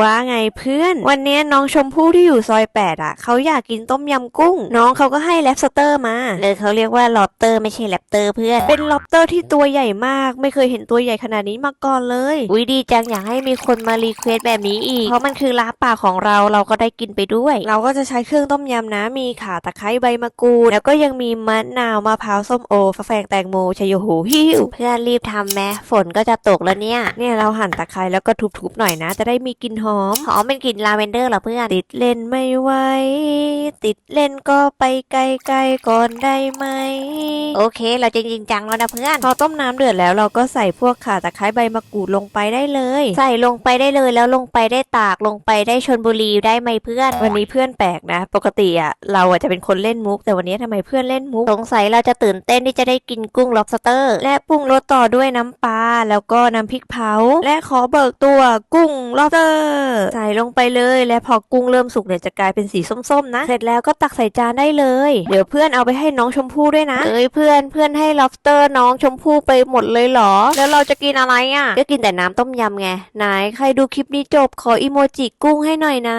ว่าไงเพื่อน วันนี้น้องชมพู่ที่อยู่ซอยแปดอะเขาอยากกินต้มยำกุ้ง น้องเขาก็ให้แรปสเตอร์มาเลยเขาเรียกว่าล็อบเตอร์ไม่ใช่แรปเตอร์เพื่อน เป็นล็อบเตอร์ที่ตัวใหญ่มาก ไม่เคยเห็นตัวใหญ่ขนาดนี้มาก่อนเลยวิดีจังอยากให้มีคนมารีเควสแบบนี้อีก เพราะมันคือลาบป่าของเราเราก็ได้กินไปด้วย เราก็จะใช้เครื่องต้มยำนะ มีข่าตะไคร้ใบมะกรูดแล้วก็ยังมีมะนาวมะพร้าวส้มโอฝาแฝงแตงโมชโยโหหิวเพื่อนรีบทำแม้ฝนก็จะตกแล้วเนี่ยเนี่ยเราหั่นตะไคร้แล้วก็ทุบๆหน่อยนะ จะได้มีกลิ่นหอมหอมเป็นกลิ่นลาเวนเดอร์เหรอเพื่อนติดเล่นไม่ไหวติดเล่นก็ไปไกลๆก่อนได้ไหม โอเค เราจริงๆจังแล้วนะเพื่อน พอต้มน้ำเดือดแล้วเราก็ใส่พวกข่าตะไคร้ใบมะกรูดลงไปได้เลย ใส่ลงไปได้เลยแล้วลงไปได้ตากลงไปได้ชนบุรีได้ไหมเพื่อน วันนี้เพื่อนแปลกนะ ปกติอะเราอะจะเป็นคนเล่นมุก แต่วันนี้ทำไมเพื่อนเล่นมุก สงสัยเราจะตื่นเต้นที่จะได้กินกุ้ง lobster และปรุงรสต่อด้วยน้ำปลาแล้วก็น้ำพริกเผา และขอเบิกตัวกุ้ง lobster ใส่ลงไปเลย และพอกุ้งเริ่มสุกเนี่ยจะกลายเป็นสีส้มๆนะเสร็จแล้วก็ตักใส่จานได้เลย เดี๋ยวเพื่อนเอาไปให้น้องชมพู่ด้วยนะ เอ้ยเพื่อนเพื่อนให้ lobster น้องชมพู่ไปหมดเลยเหรอ แล้วเราจะกินอะไรอะ ก็กินแต่น้ำต้มยำไง ไหนใครดูคลิปนี้จบขออีโมจิกุ้งให้หน่อยนะ